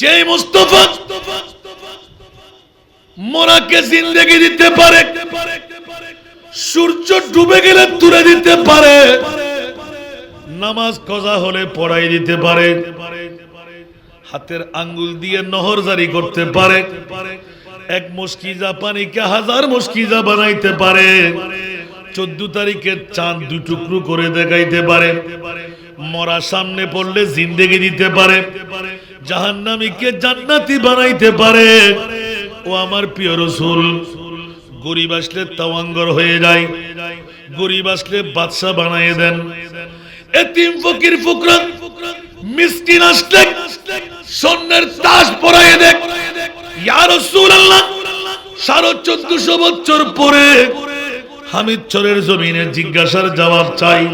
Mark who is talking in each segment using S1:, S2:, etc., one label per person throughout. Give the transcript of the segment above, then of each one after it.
S1: যে মুস্তাফা মোরাকে জিন্দেগি দিতে পারে, সূর্য ডুবে গেলে তুলে দিতে পারে, নামাজ কজা হলে পড়াই দিতে পারে, হাতের আঙ্গুল দিয়ে নহর জারি করতে পারে, এক মুশকিজা পানিকে হাজার মুশকিজা বানাইতে পারে, চোদ্দ তারিখের চাঁদ দু টুকরো করে দেখাইতে পারে মরা সামনে পড়লে জিন্দেগি দিতে পারে, জাহান্নামীকে জান্নাতি বানাইতে পারে। ও আমার প্রিয় রসুল, গরিব আসলে তাওয়াঙ্গর হয়ে যায়, গরিব আসলে বাদশা বানাই দেন। জিজ্ঞাসার জবাব চাই।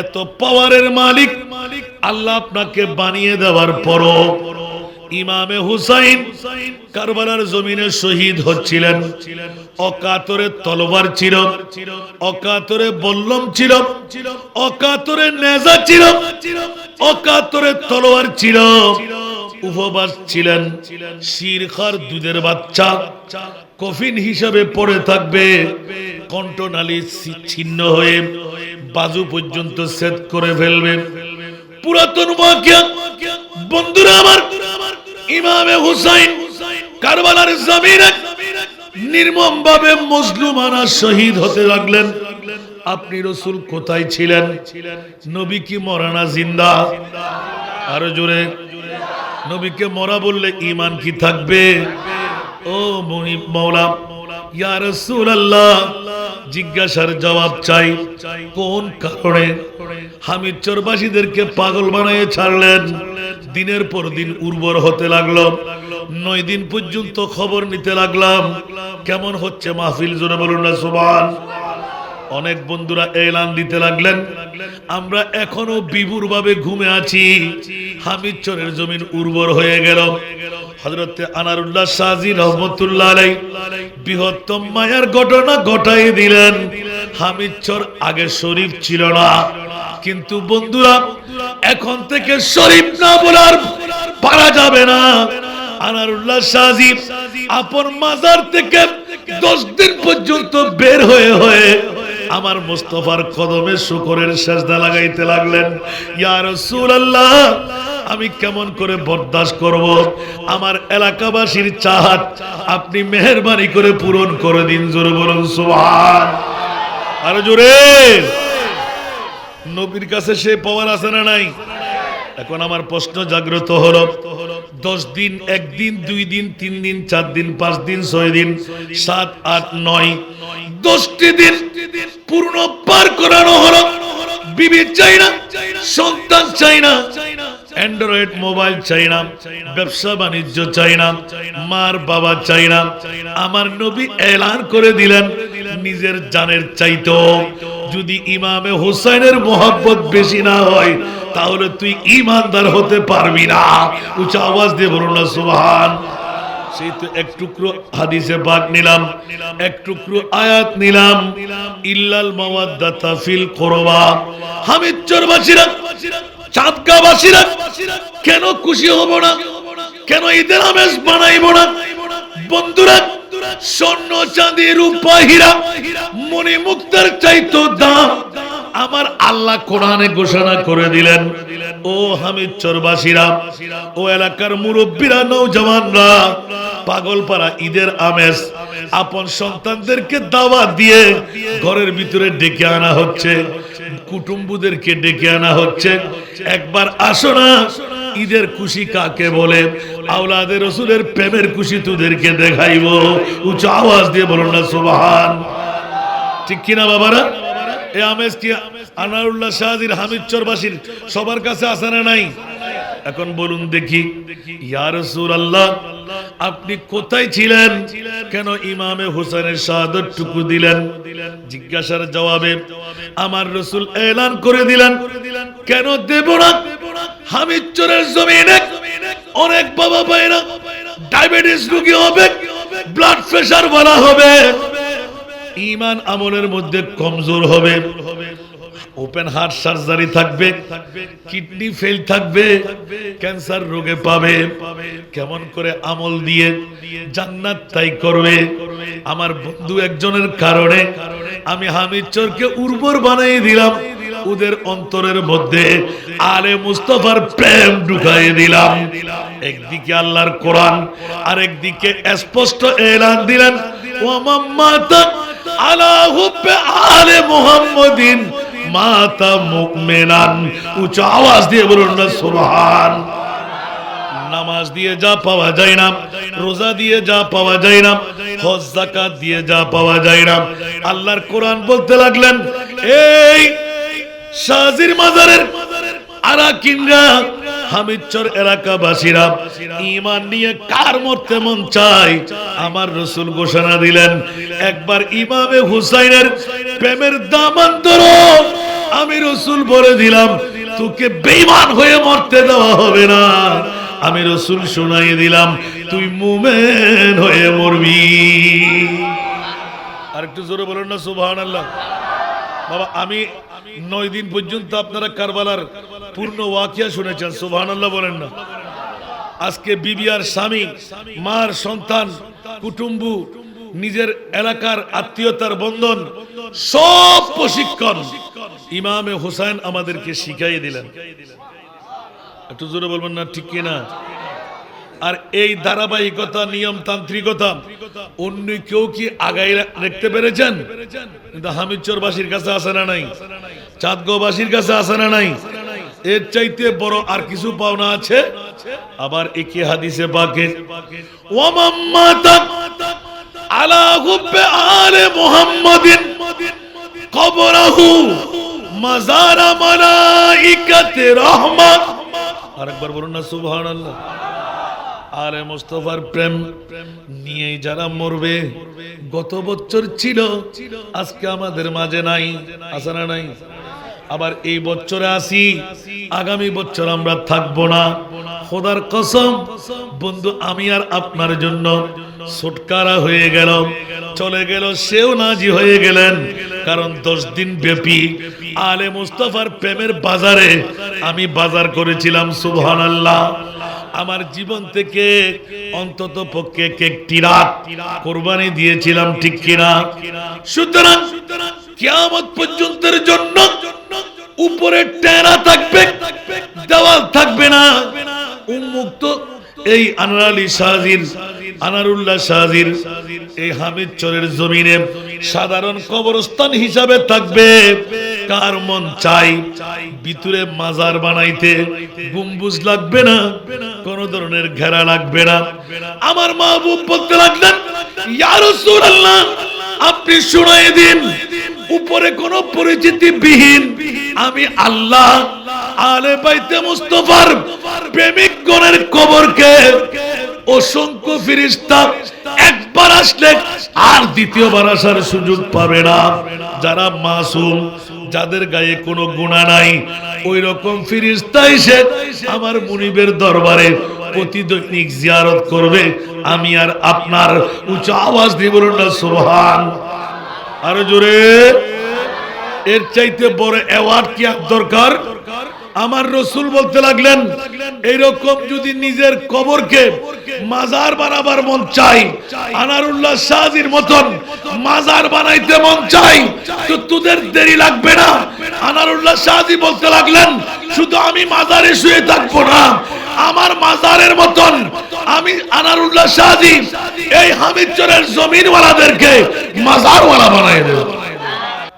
S1: এত পাওয়ারের মালিক আল্লাহ আপনাকে বানিয়ে দেওয়ার পরও ইমামে হুসাইন কারবালার জমিনে শহীদ হচ্ছিলেন। অকাতরে তলোয়ার ছিল, অকাতরে বল্লম ছিল, অকাতরে নেজা ছিল, অকাতরে তলোয়ার ছিল। উপবাস ছিলেন, শিরখার দুধের বাচ্চা, কফিন হিসাবে পড়ে থাকবে। কণ্ঠনালী ছিন্ন হয়ে বাজু পর্যন্ত সেট করে ফেলবে। পুরাতন বন্ধুরা আমার, ইমামে হুসাইন কারবালার জমিনে নির্মম ভাবে মুসলমানা শহীদ হতে লাগলেন। আপনি রসুল কোথায় ছিলেন? নবী কি মরানা জিন্দা? আরও জোরে। নবীকে মরা বললে ইমান কি থাকবে? ও মৌলা জিজ্ঞাসার জবাব চাই, কোন কারণে হামিদ চরবাসীদেরকে পাগল বানিয়ে ছাড়লেন? দিনের পর দিন উর্বর হতে লাগল, নয় দিন পর্যন্ত খবর নিতে লাগলাম, কেমন হচ্ছে মাহফিল জোরে বলুন না সুবহান। অনেক বন্ধুরা এলান দিতে লাগলেন। আমরা এখনও বিভুর ভাবে ঘুমে আছি। হামিদ চরের জমিন উর্বর হয়ে গেল। কিন্তু বন্ধুরা, এখন থেকে শরীফ না বলার পারা যাবে না। আনারুল্লাহ সাজি আপন মাজার থেকে দশ দিন পর্যন্ত বের হয়ে হয়ে আমার মুস্তফার কদমে শুকরের সেজদা লাগাইতে লাগলেন। ইয়ার সুর আল্লাহ আমি কেমন করে বরদাস্ত করব? আমার এলাকাবাসীর চাহাত আপনি মেহরবানি করে পূরণ করে দিন, জোরে বলুন, সুবহান। আর জোরে। নবীর কাছে সে পাওয়ার আছে না নাই? এখন আমার প্রশ্ন জাগ্রত হলো, দশ দিন একদিন দুই দিন, তিন দিন, চার দিন, পাঁচ দিন, ছয় দিন, সাত, আট, নয়, দশটি দিন পূর্ণ পার করানো হলো। বিবি চাই না, সন্তান চাই না অ্যান্ড্রয়েড মোবাইল চাই না ব্যবসা বাণিজ্য চাই না মার বাবা চাই না আমার নবী এলান করে দিলেন নিজের জানের চাইতো যদি ইমামে হুসাইনের মোহাব্বত বেশি না হয়, তাহলে তুই ইমানদার হতে পারবি না। উঁচা আওয়াজ দিয়ে বলুন না, সুবহান। সেই তো এক টুকরো হাদিসে বাদ নিলাম, এক টুকরো আয়াত নিলাম। ইল্লাল মাওয়াদ্দাতা ফিল কুরবা। চাঁদকাবাসীরা কেন খুশি হব না? কেন ঈদের আমেজ বানাইব না? বন্ধুরা, স্বর্ণ চাঁদি রূপা মণি মুক্তার চাইতো দাম। আমার আল্লাহ কোরআনে ঘোষণা করে দিলেন, ও হামিদ চরবাসীরা, ও এলাকার মুরব্বীরা নৌজওয়ানরা পাগলপাড়া ঈদের আমেজ আপন সন্তানদেরকে দাওয়াত দিয়ে ঘরের ভিতরে ডেকে আনা হচ্ছে। কুটুম্বুদেরকে ডেকে আনা হচ্ছে। একবার আসো না, ঈদের খুশি কাকে বলে? আওলাদের রসুলের প্রেমের খুশি তোদেরকে দেখাইব। উচ্চ আওয়াজ দিয়ে বলুন না, সোবাহান। ঠিক কিনা বাবারা? এ আমেজ কি আনারুল্লাহ শাহজির হামিদ চরবাসীর সবার কাছে আসে না নাই? এখন বলুন দেখি আপনি কোথায় ছিলেন? কেন ইমামে হোসেনের শাহাদত টুকু দিলেন? জিজ্ঞাসার জবাবে আমার রসুল এলান করে দিলেন। কেন দেব না? হামিদ চরের জমিনে অনেক বাবা ভাইরা ডায়াবেটিস রোগী হবে ব্লাড প্রেশার বলা হবে, ইমান আমলের মধ্যে কমজোর হবে। ওপেন হার্ট সার্জারি থাকবে কিডনি ফেল থাকবে ক্যান্সার রোগে পাবে। কেমন করে আমল দিয়ে জান্নাত তাই করবে? আমার বন্ধু একজনের কারণে আমি হামিদ চরকে উর্বর বানিয়ে দিলাম, ওদের অন্তরের মধ্যে আলে মুস্তফার প্রেম ঢুকাই দিলাম। একদিকে আল্লাহর কোরআন আর একদিকে স্পষ্ট এলান দিলেন ও মাম্মাতা আলা হুব্বে আলে মুহাম্মাদিন। মাতা মুমিনান উচ্চ আওয়াজ দিয়ে বলুন না, সুবহান। নামাজ দিয়ে যা পাওয়া যায় না, রোজা দিয়ে যা পাওয়া যায় না, হজ, যাকাত দিয়ে যা পাওয়া যায় না। আল্লাহর কোরআন বলতে লাগলেন, এই সাজির মাজারের আরাকিনরা হামিদচর এলাকাবাসীরা ইমান নিয়ে কার মরতে মন চায়? আমার রসুল ঘোষণা দিলেন, একবার ইমামে হুসাইনের প্রেমের দামান আমি রসুল বলে দিলাম, তোকে বেইমান হয়ে মরতে দেওয়া হবে না। আমি রসুল শোনাই দিলাম, তুই মুমেন হয়ে মরবি। আর একটু জোরে বলুন না সুবহান আল্লাহ বাবা, আমি নয় দিন পর্যন্ত আপনারা কারবালার পূর্ণ ওয়াকিয়া শুনেছেন আল্লাহ বলেন না। আজকে বিবি আর স্বামী, মার সন্তান, কুটুম্ব, নিজের এলাকার আত্মীয়তার বন্ধন, সব প্রশিক্ষণ ইমামে হোসেন আমাদেরকে শিখাই দিলেন। একটু জোরে বলবেন না, ঠিক কিনা? আর এই ধারাবাহিকতা, নিয়মতান্ত্রিকতা অন্য কেউ কি আগাই রাখতে পেরেছেন? কিন্তু হামিদচরবাসীর কাছে আসে না নাই? চাঁদগাঁওবাসীর কাছে আসে না নাই? এর চাইতে বড় আর কিছু পাওনা আছে? আবার একে হাদিসে রহমত আরেকবার বলুন না, সুবহানাল্লাহ। আরে মোস্তফার প্রেম নিয়েই যারা মরবে, গত বছর ছিল, আজকে আমাদের মাঝে নাই, আছে না নাই? আবার এই বছরে আসি, আগামী বছর আমরা থাকব না। খোদার কসম, বন্ধু, আমি আর আপনার জন্য ছুটকারা হয়ে গেল চলে গেল, সেও নাজি হয়ে গেলেন। কারণ দশ দিন ব্যাপী আলে মুস্তফার প্রেমের বাজারে আমি বাজার করেছিলাম সুবহান আল্লাহ আমার জীবন থেকে অন্তত পক্ষে একটি রাত কোরবানি দিয়েছিলাম, ঠিক কিনা? সুতরাং কিয়ামত পর্যন্তের জন্য উপরে টেরা থাকবে, দেওয়াল থাকবে না। উন্মুক্ত এই আনার আলী শাহজির আনারুল্লাহ শাহজির এই হামিদ চরের জমিনে সাধারণ কবরস্থান হিসাবে থাকবে। কার মন চাই। ভিতরে মাজার বানাইতে গুম্বুজ লাগবে না, কোন ধরনের ঘেরা লাগবে না। আমার মাহবুব বলতে লাগলেন আপনি শুনাই দিন, উপরে কোনো পরিচিতি বিহীন আমি আল্লাহ, আলে বাইতে মুস্তফার প্রেমিক গণের কবরকে অসংখ্য ফিরিস্তা একবার আসলে আর দ্বিতীয়বার আসার সুযোগ পাবে না। যারা মাসুম যাদের গায়ে কোনো গুণা নাই ওই রকম ফিরিস্তা এসে আমার মুনিবের দরবারে প্রতিদৈনিক জিয়ারত করবে। আমি আর আপনার উচ্চ আওয়াজ দিয়ে বলুন না সোহান আরও জোরে। এর চাইতে বড় অ্যাওয়ার্ড কি আর দরকার? আমার রসুল বলতে লাগলেন, এইরকম যদি নিজের কবরকে মাজার বানাবার মন চাই, আনারুল্লাহ শাহজির মতন মাজার বানাইতে মন চাই, তো তোদের দেরি লাগবে না। আনারুল্লাহ শাহজি বলতে লাগলেন, শুধু আমি মাজারে শুয়ে থাকব না, আমার মাজারের মতন আমি আনারুল্লাহ শাহজি এই হামিদচরের জমিনওয়ালাদেরকে মাজারওয়ালা বানাই দেব।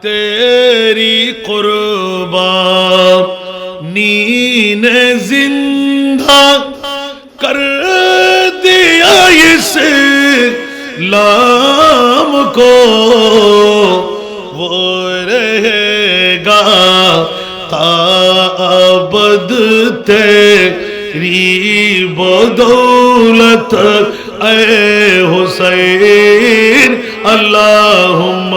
S1: তেরি করবা نے زندہ کر دیا اس لام کو وہ رہے گا تا ابد تیری بدولت اے حسین اللہم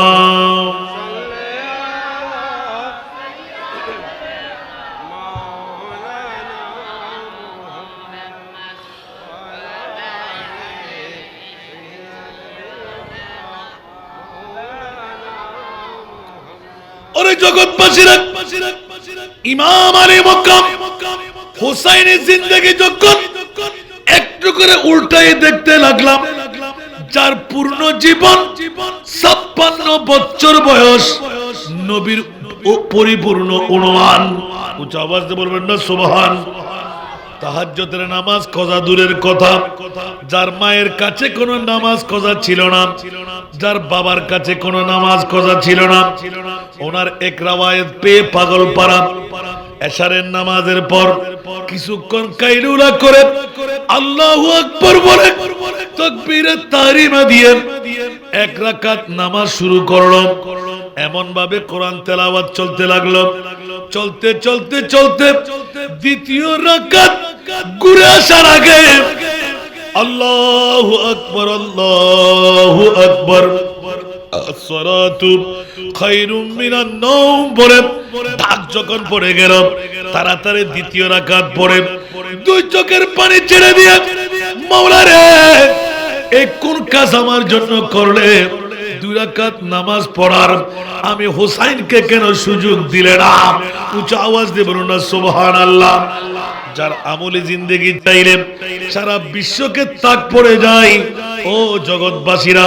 S1: ওরে জগৎবাসীরা, ইমাম আলী মক্কাম হোসাইনের জিন্দগি যখন একটু করে উল্টাই দেখতে লাগলাম, যার পূর্ণ জীবন ছাপ্পান্ন বছর বয়স, নবীর পরিপূর্ণ অনুমান। উচ্চ আওয়াজ বলবেন, না, সুবহান তাহাজ্জতের নামাজ কজা দূরের কথা। যার মায়ের কাছে কোনো নামাজ কজা ছিল না, যার বাবার কাছে কোনো নামাজ কজা ছিল না। ওনার এক রাওয়ায়াত পেয়ে পাগল পারা এশারের নামাজের পর কিছুক্ষণ কাইলুলা করে আল্লাহু আকবার বলে, তাকবীরের তাহরিমা দিয়ে এক রাকাত নামাজ শুরু করল এমন ভাবে কোরআন তেলাওয়াত চলতে লাগল। চলতে চলতে চলতে দ্বিতীয় রাকাত ঘুরে আসার আগে আল্লাহু আকবার আল্লাহু আকবার। আসসালাতু খায়রুম মিনান নাওম পড়ে ডাক যখন পড়ে গেল, তাড়াতাড়ি দ্বিতীয় রাকাত পড়ে দুই চোখের পানি ছেড়ে দিয়ে মাওলা রে এই কোন কাজ আমার জন্য করলে? দুই নামাজ পড়ার আমি হোসাইনকে কেন সুযোগ দিলে না? আওয়াজ না, সুবহানাল্লাহ। যার আমলে চাইলে সারা বিশ্বকে তাক পড়ে যায়। ও জগৎবাসীরা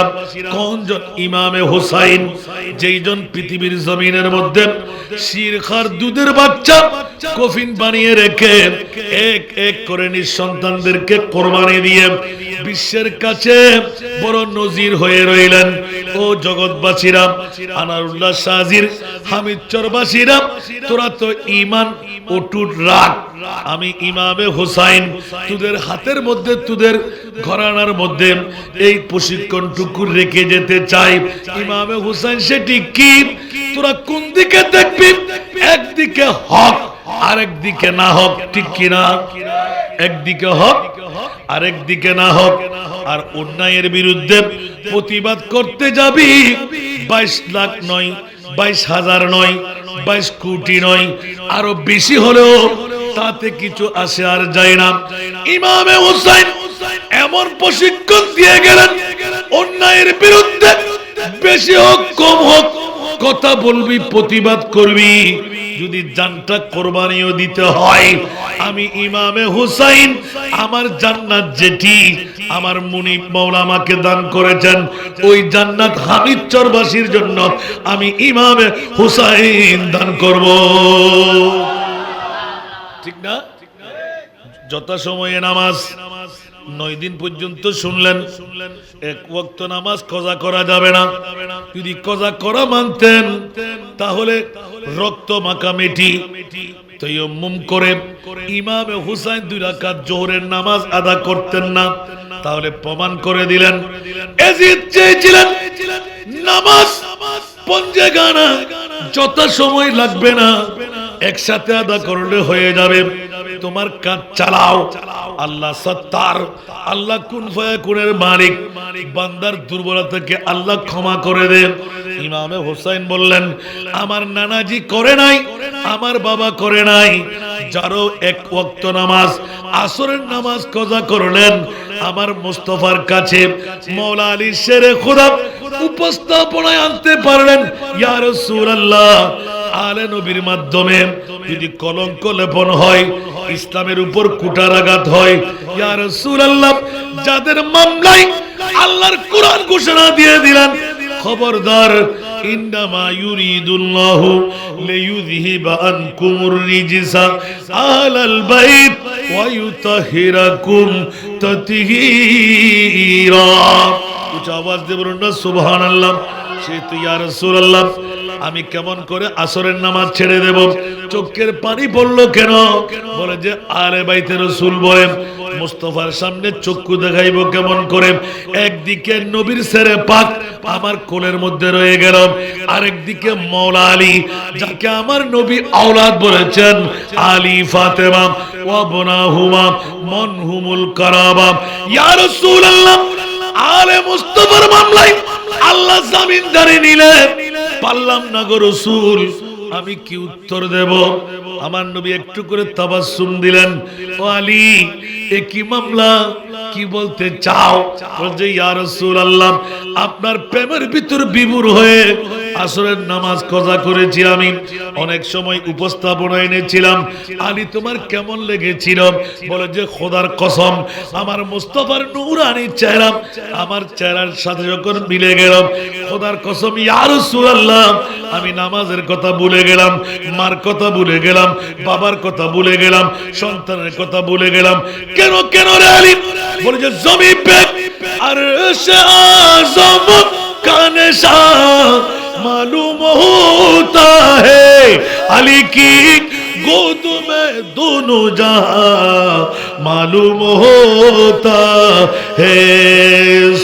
S1: ইমামে হোসাইন পৃথিবীর জমিনের মধ্যে শিরখার দুধের বাচ্চা কফিন বানিয়ে রেখে এক এক করে নিঃসন্তানদেরকে কোরবানি দিয়ে বিশ্বের কাছে বড় নজির হয়ে রইলেন। ও জগৎবাসীরা, আনারুল্লাহ চরবাসীরা, তোরা তো ইমান অটুট রাখ আমি ইমামে হোসাইন, তোদের হাতের মধ্যে, তোদের ঘরানার মধ্যে এই রেখে যেতে চাই। ইমামে হোসাইন সেটি কি? তোরা কোন দিকে দেখবি? একদিকে হক আরেক দিকে না হক, ঠিক কিনা? একদিকে হক আরেক দিকে না হক, আর অন্যায়ের বিরুদ্ধে প্রতিবাদ করতে যাবি। বাইশ লাখ নয়, বাইশ হাজার নয়, বাইশ কোটি নয়, আরও বেশি হলেও তাতে কিছু আসে আর যায় না। ইমামে হুসাইন এমন প্রশিক্ষণ দিয়ে গেলেন, অন্যায়ের বিরুদ্ধে বেশি হোক, কম হোক কথা বলবি, প্রতিবাদ করবি। যদি জানটা কোরবানিও দিতে হয়, আমি ইমামে হুসাইন, আমার জান্নাত যেটি, আমার মুনিব মৌলা আমাকে দান করেছেন, ওই জান্নাত হামিদ চরবাসীর জন্য আমি ইমামে হুসাইন দান করব। ঠিক না? যথাসময়ে নামাজ নয় দিন পর্যন্ত শুনলেন, এক ওক্ত নামাজ কজা করা যাবে না। যদি কজা করা মানতেন, তাহলে রক্ত মাখা মেটি। তৈয়ম্মুম করে ইমামে হুসাইন দুই রাকাত জোহরের নামাজ আদা করতেন না। তাহলে প্রমাণ করে দিলেন সময় লাগবে না, একসাথে আদা করলে হয়ে যাবে। তোমার কাজ চালাও, আল্লাহ সত্তার, আল্লাহ কুন ফায়াকুনের মালিক, বান্দার দুর্বলতাকে আল্লাহ ক্ষমা করে দেন ইমামে হোসাইন বললেন, আমার নানাজি করে নাই আমার বাবা করে নাই। যারও এক ওয়াক্ত নামাজ, আসরের নামাজ কজা করলেন? আমার মুস্তফার কাছে মৌলা আলী শেরে খোদা উপস্থাপনায় আনতে পারলেন। ইয়া রাসূলুল্লাহ, আলে নবীর মাধ্যমে যদি কলঙ্ক লেপন হয়, ইসলামের উপর কুটার আঘাত হয়, ইয়া রাসূলুল্লাহ, যাদের মামলায় আল্লাহর কোরআন ঘোষণা দিয়ে দিলেন খবরদার, ইন্নামা ইউরিদুল্লাহু লিইউযহিবা আনকুমুর রিজসা আলাল বাইত ওয়া ইউতাহিরাকুম তাতহীরা। উচ্চ আওয়াজ দিয়ে বলুন না, সুবহানাল্লাহ। সে ইয়া রাসূলুল্লাহ, আমি কেমন করে আসরের নামাজ ছেড়ে দেব? চোখের পানি পড়ল কেন? বলে যে আরে বাইতে রসুল বলে মুস্তফার সামনে চক্ষু দেখাইব কেমন করে? একদিকে নবীর সেরে পাক, আমার কোলের মধ্যে রয়ে গেল। আরেকদিকে মৌলা আলী, যাকে আমার নবী আওলাদ বলেছেন, আলী ফাতেমা, ওয়া বোনাহুমা মনহুমুল কারাবা। ইয়া রাসূলুল্লাহ, আলে মুস্তফার মামলায় আল্লাহ জামিনদারি নিলেন। পারলাম না গো রসুল। আমি কি উত্তর দেব? আমার নবী একটু করে তাবাসুম দিলেন। ও আলী, এ কি মামলা? কি বলতে চাও? বলছে, ইয়া রাসূলুল্লাহ, আপনার প্রেমের ভিতর বিভোর হয়ে আসরের নামাজ কজা করেছি আমি। অনেক সময় উপস্থাপনা এনেছিলাম। আলী, তোমার কেমন লেগেছিল? বলে যে, খোদার কসম, আমার মুস্তফার নূরানি চেহারা, আমার চেহারার সাথে যখন মিলে গেলাম, খোদার কসম, ইয়া রাসূলুল্লাহ, আমি নামাজের কথা ভুলে গেলাম, মার কথা ভুলে গেলাম, বাবার কথা ভুলে গেলাম, সন্তানের কথা ভুলে গেলাম। কেন কেন রে আলী? বলে যে জমি পে আর সে আজম কানেশা मालूम होता है अली की गोद में दोनों जहां मालूम होता है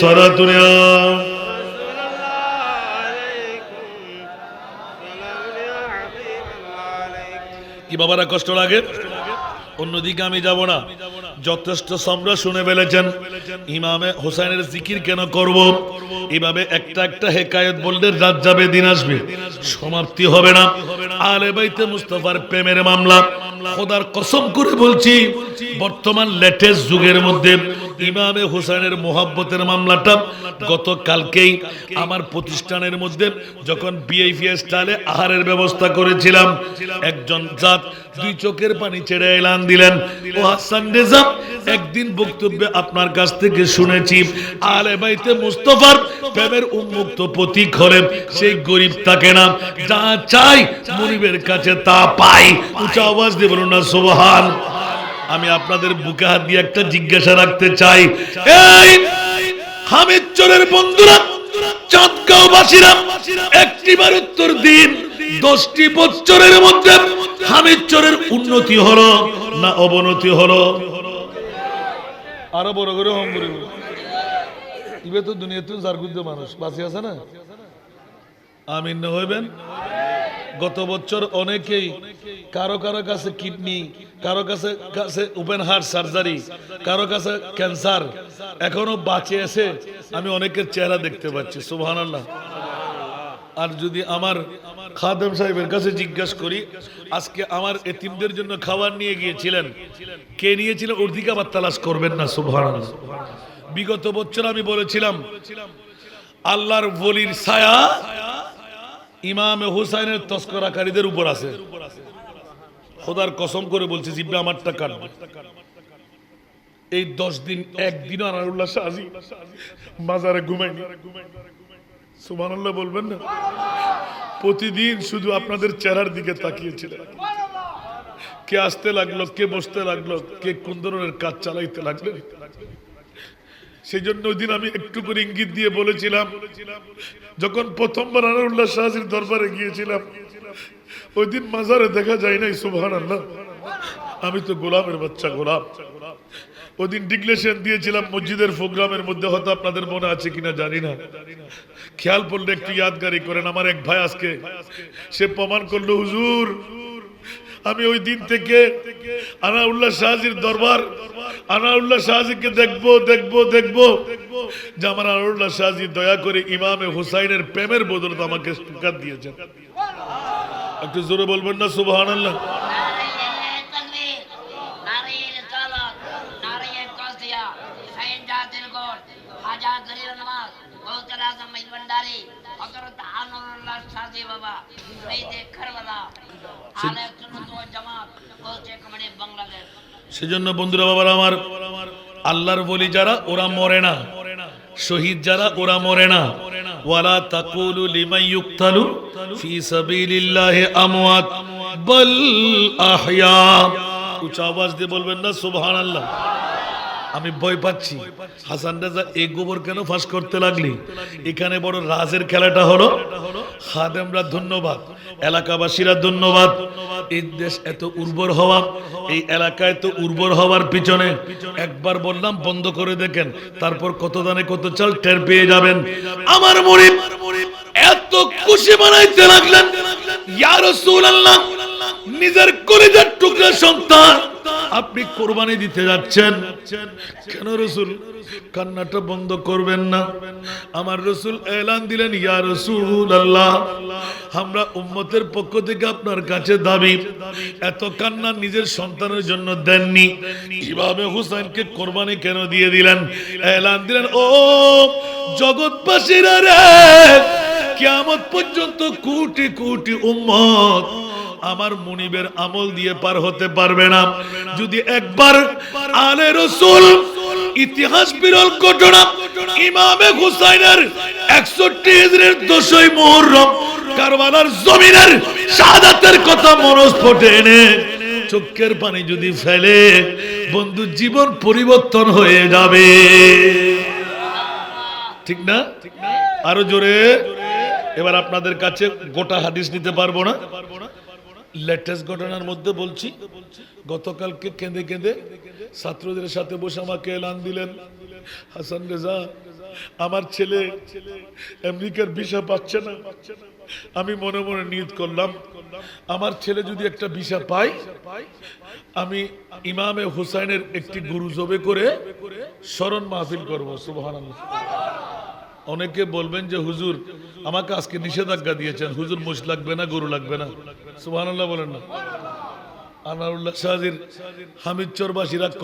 S1: सारा दुनिया কি বাবারা কষ্ট লাগে অন্যদিকে আমি যাব না। যথেষ্ট সম্রা শুনে ফেলেছেন। ইমামে হোসাইনের জিকির কেন করব? এভাবে একটা একটা হেকায়ত বললে রাত যাবে, দিন আসবে। সমাপ্তি হবে না। আলে বাইতে মুস্তফার প্রেমের মামলা। খোদার কসম করে বলছি, বর্তমান লেটেস্ট যুগের মধ্যে ইমামে হোসেনের মোহাব্বতের মামলাটা গতকালকেই আমার প্রতিষ্ঠানের মধ্যে যখন বিআইপি স্টাইলে আহারের ব্যবস্থা করেছিলাম, একজন জাত দুই চোখের পানি ছেড়ে এলান দিলেন। ও হাসান রেজা, একদিন বক্তব্যে আপনার কাছ থেকে শুনেছি, আলে বাইতে মুস্তফার প্রেমের উন্মুক্ত প্রতীক হলেন, সেই গরিব থাকে না, যা চাই মনিবের কাছে তা পাই। উঁচা আওয়াজ দিয়ে বলুন না সোহান আমি আপনাদের বুকে হাত দিয়ে একটা জিজ্ঞাসা রাখতে চাই। এই হামিদ চোরের বন্ধুরা চাঁদগাঁও বাসীরা একটিবার উত্তর দিন। দশটি বছরের মধ্যে হামিদ চোরের উন্নতি হলো না অবনতি হলো? আরও বড় করে হম করে। ইবে তো দুনিয়াতে জারগুদ্দ মানুষ, বাঁচি আছে না? আমিন হইবেন? গত বছর অনেকেই কারও কারও কাছে কিডনি, কারও কাছে কাছে ওপেন হার্ট সার্জারি কারও কাছে ক্যান্সার এখনও বাঁচে আছে, আমি অনেকের চেহারা দেখতে পাচ্ছি সুবহান আর যদি আমার খাদেম সাহেবের কাছে জিজ্ঞাসা করি, আজকে আমার এতিমদের জন্য খাবার নিয়ে গিয়েছিলেন, কে নিয়েছিলেন ওর দিকে আবার তালাশ করবেন না সুবহান বিগত বছর আমি বলেছিলাম, আল্লাহর বলির ছায়া ইমাম হুসাইনের তস্করাকারীদের উপর আছে। খোদার কসম করে বলছে জিব্বে আমারটা কাটবে এই দশ দিন একদিন আনারুল্লাহ শাহজি মাজারে ঘুমাইনি সুবহানাল্লাহ বলবেন না? প্রতিদিন শুধু আপনাদের চেহারার দিকে তাকিয়েছিলেন। কে আসতে লাগল, কে বসতে লাগল, কে কোন ধরনের কাজ চালাইতে লাগল সেই জন্য ওই দিন আমি একটু করে ইঙ্গিত দিয়ে বলেছিলাম, যখন প্রথমবার আনারুল্লাহ শাহজির দরবারে গিয়েছিলাম, ওই দিন মাজারে দেখা যায় নাই সুবহান আল্লাহ আমি তো গোলামের বাচ্চা, গোলাম। ওই দিন ডিক্লেশন দিয়েছিলাম, মসজিদের প্রোগ্রামের মধ্যে হয়তো আপনাদের মনে আছে কিনা জানি না। খেয়াল পড়লে একটু ইয়াদগারি করেন, আমার এক ভাই আজকে, সে প্রমাণ করল, হুজুর আমি ওই দিন থেকে আনাউল্লাহ শাহজির দরবার, আনাউল্লাহ শাহজিকে দেখব দেখব দেখব। যে আমার আনাউল্লাহ শাহজি দয়া করে ইমামে হুসাইনের প্রেমের বদলত আমাকে স্বীকার দিয়েছেন। একটু জোরে বলবেন না সুবাহ আল্লাহ
S2: বাবা সুন্নাত জামাত কমড়ে বাংলাদেশ।
S1: সেজন্য বন্ধুরা বাবার আমার আল্লাহর বলি যারা ওরা মরে না। শহীদ যারা ওরা মরে না। ওয়ালা তাকুলু লিমান ইউক্তালু ফি সাবিলিল্লাহি আমওয়াত বাল আহয়া। উচ্চ আওয়াজ দিয়ে বলবেন না সুবহানাল্লাহ। আমি ভয় পাচ্ছি। হাসান রাজা এই গোবর কেন ফাঁস করতে লাগলি? এখানে বড় রাজের খেলাটা হলো। খাদেমরা ধন্যবাদ, এলাকাবাসীরা ধন্যবাদ। এই দেশ এত উর্বর হওয়া, এই এলাকায় তো উর্বর হওয়ার পিছনে একবার বললাম, বন্ধ করে দেখেন, তারপর কত দানে কত চাল টের পেয়ে যাবেন। আমার মরিব এত খুশি বানাইতে লাগলেন। ইয়া রাসূলুল্লাহ নিজের কলিজার টুকরা সন্তান আপনি কোরবানি দিতে যাচ্ছেন। কেন রসুল? কান্নাটা বন্ধ করবেন না। আমার রসুল এলান দিলেন, ইয়া রসুল আল্লাহ আমরা উম্মতের পক্ষ থেকে আপনার কাছে দাবি, এত কান্না নিজের সন্তানের জন্য দেননি। কীভাবে হুসাইনকে কোরবানি কেন দিয়ে দিলেন? এলান দিলেন, ও জগৎবাসীরা রে, কিয়ামত পর্যন্ত কোটি কোটি উম্মত আমার মুনিবের আমল দিয়ে পার হতে পারবে না। যদি একবার আলে রসুল ইতিহাস বিরল ঘটনা ইমামে হুসাইনের একষট্টি হিজরের দশই মুহররম কারবালার জমিনের শাহাদাতের কথা মনস্ফোটে এনে চোখের পানি যদি ফেলে, বন্ধু, জীবন পরিবর্তন হয়ে যাবে। ঠিক না? আরও জোরে। এবার আপনাদের কাছে গোটা হাদিস নিতে পারব না? লেটেস্ট ঘটনার মধ্যে বলছি। গতকালকে কেঁদে কেঁদে ছাত্রদের সাথে বসে আমাকে এলান দিলেন। হাসান রেজা, আমার ছেলে আমেরিকার ভিসা পাচ্ছে না। আমি মনে মনে নিয়ত করলাম, আমার ছেলে যদি একটা ভিসা পাই আমি ইমামে হুসাইনের একটি গুরু জবে করে স্মরণ মাহফিল করব, সুবহানাল্লাহ। অনেকে বলবেন যে, হুজুর, আমাকে আজকে নিষেধাজ্ঞা দিয়েছেন। হুজুর, মুশ লাগবে না, গরু লাগবে না? সুবহানাল্লাহ বলেন না। আনারুল্লাহ শাহির হামিদ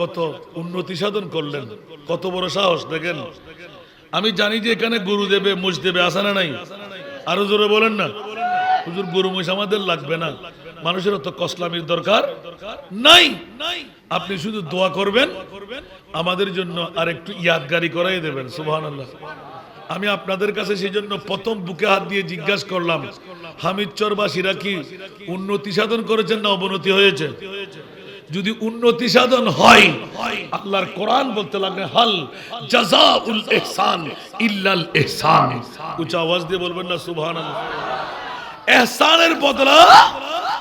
S1: কত উন্নতি সাধন করলেন, কত বড় সাহস, দেখেন। আমি জানি যে এখানে গরু দেবে, মুশ দেবে আসা না নাই? আরও জোরে বলেন না। হুজুর, গরু, মুশ আমাদের লাগবে না। মানুষের তো কসলামির দরকার নাই। আপনি শুধু দোয়া করবেন, আমাদের জন্য আর একটু ইয়াদগারি করাই দেবেন, সুবহানাল্লাহ। আমি আপনাদের কাছে সেই জন্য প্রথম বুকে হাত দিয়ে জিজ্ঞাসা করলাম, হামিদ চরবাসীরা কি উন্নতি সাধন করেছেন না অবনতি হয়েছে? যদি উন্নতি সাধন হয়, আল্লাহর কোরআন বলতে লাগলে, হাল জাজাউল ইহসান ইল্লাল ইহসান উচ্চ আওয়াজ দিয়ে বলবেন না, সুবহানাল্লাহ। এহসানের বদলা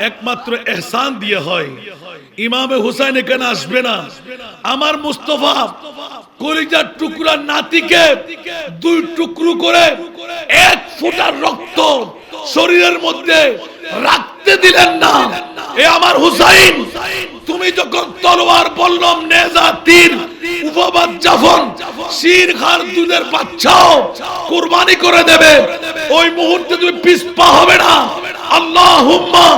S1: একমাত্র এহসান দিয়ে হয়। ইমামে হুসাইন এখানে আসবে না। আমার মুস্তফা কলিজার টুকরা নাতিকে দুই টুকরো করে এক ফোঁটার রক্ত শরীরের মধ্যে রাখতে দিলেন না। এ আমার হুসাইন, তুমি যখন তলোয়ার, বললাম, নেজা, তীর, উপবাদ, জাফন, শির খার দুধের বাচ্চাও কুরবানি করে দেবে, ওই মুহূর্তে তুমি পিছপা হবে না। আল্লাহ হুম্মা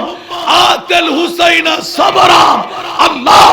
S1: আতেল হুসাইনা সাবরা আল্লাহ